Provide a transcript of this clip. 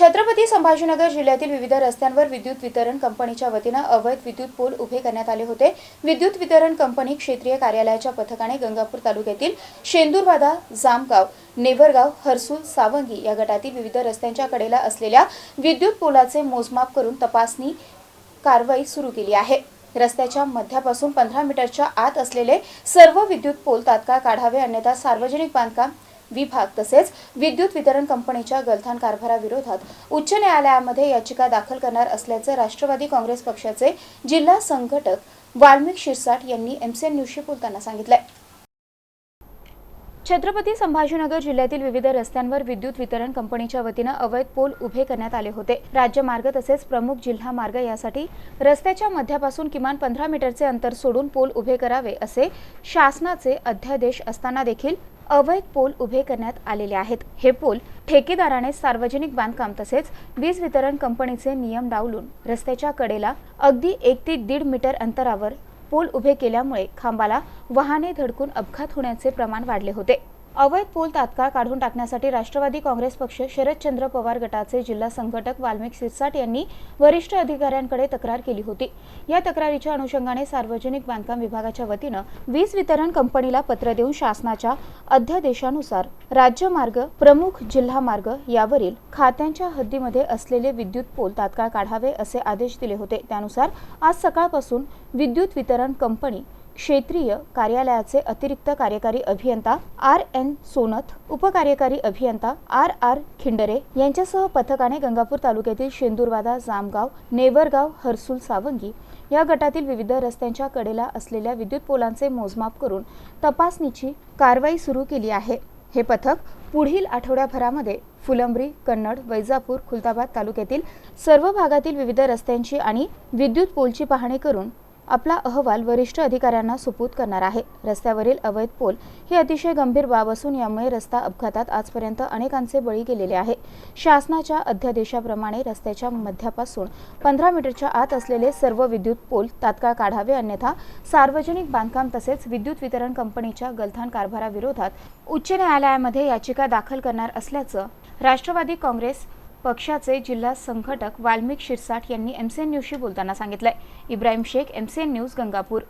छत्रपती संभाजीनगर जिल्ह्यातील विविध रस्त्यांवर विद्युत वितरण कंपनीच्या वतीनं अवैध विद्युत पोल उभे करण्यात आले होते. विद्युत वितरण कंपनी क्षेत्रीय कार्यालयाच्या पथकाने गंगापूर तालुक्यातील शेंदूरवादा जामगाव नेवरगाव हर्सूल सावंगी या गटातील विविध रस्त्यांच्या कडेला असलेल्या विद्युत पोलाचे मोजमाप करून तपासणी कारवाई सुरू केली आहे. रस्त्याच्या मध्यापासून पंधरा मीटरच्या आत असलेले सर्व विद्युत पोल तात्काळ काढावे अन्यथा सार्वजनिक बांधकाम विभाग तसेच विद्युत वितरण कंपनीच्या गलथान कारभाराविरोधात उच्च न्यायालयामध्ये याचिका दाखल करणार असल्याचे राष्ट्रवादी काँग्रेस पक्षाचे जिल्हा संघटक वाल्मिक शिरसाट यांनी एमसीएन न्यूजशी बोलताना सांगितले छत्रपती संभाजीनगर जिल्ह्यातील विविध रस्त्यांवर विद्युत वितरण कंपनीच्या वतीनं अवैध पोल उभे करण्यात आले होते. राज्यमार्ग तसेच प्रमुख जिल्हा मार्ग यासाठी रस्त्याच्या मध्यापासून किमान पंधरा मीटरचे अंतर सोडून पोल उभे करावे असे शासनाचे अध्यादेश असताना देखील अवैध पोल उभे करण्यात आलेले आहेत. हे पोल ठेकेदाराने सार्वजनिक बांधकाम तसेच वीज वितरण कंपनीचे नियम डावलून रस्त्याच्या कडेला अगदी एक ते दीड मीटर अंतरावर पूल उभे केल्यामुळे खांबाला वाहने धडकून अपघात होण्याचे प्रमाण वाढले होते. अवैध पोल तात्काळ काढून टाकण्यासाठी राष्ट्रवादी काँग्रेस पक्ष शरदचंद्र पवार गटाचे जिल्हा संघटक वाल्मिक सिरसाट यांनी वरिष्ठ अधिकाऱ्यांकडे तक्रार केली होती. या तक्रारीच्या अनुषंगाने सार्वजनिक बांधकाम विभागाच्या वतीनं वीज वितरण कंपनीला पत्र देऊन शासनाच्या अध्यादेशानुसार राज्यमार्ग प्रमुख जिल्हा मार्ग यावरील खात्यांच्या हद्दीमध्ये असलेले विद्युत पोल तात्काळ काढावे असे आदेश दिले होते. त्यानुसार आज सकाळपासून विद्युत वितरण कंपनी क्षेत्रीय कार्यालयाचे अतिरिक्त कार्यकारी अभियंता आर एन सोनत उपकार्यकारी अभियंता आर आर खिंडरे यांच्यासह पथकाने गंगापूर तालुक्यातील शेंदूरवादा जामगाव नेवरगाव हर्सूल सावंगी या गटातील विविध रस्त्यांच्या कडेला असलेल्या विद्युत पोलांचे मोजमाप करून तपासणीची कारवाई सुरू केली आहे. हे पथक पुढील आठवड्याभरामध्ये फुलंब्री कन्नड वैजापूर खुलताबाद तालुक्यातील सर्व भागातील विविध रस्त्यांची आणि विद्युत पोलची पाहणी करून आपला अहवाल वरिष्ठ अधिकाऱ्यांना सुपूत करणार आहे. रस्त्यावरील अवैध पोल ही अतिशय गंभीर बाब असून यामुळे रस्ता अपघातात आजपर्यंत अनेकांचे बळी गेलेले आहे. शासनाच्या अध्यादेशाप्रमाणे रस्त्याच्या मध्यापासून पंधरा मीटरच्या आत असलेले सर्व विद्युत पोल तात्काळ काढावे अन्यथा सार्वजनिक बांधकाम तसेच विद्युत वितरण कंपनीच्या गलथान कारभाराविरोधात उच्च न्यायालयामध्ये याचिका दाखल करणार असल्याचं राष्ट्रवादी काँग्रेस पक्षाचे जिल्हा संघटक वाल्मिक शिरसाट यांनी एमसीएन न्यूजशी बोलताना सांगितलंय. Ibrahim Shaikh MCN news Gangapur.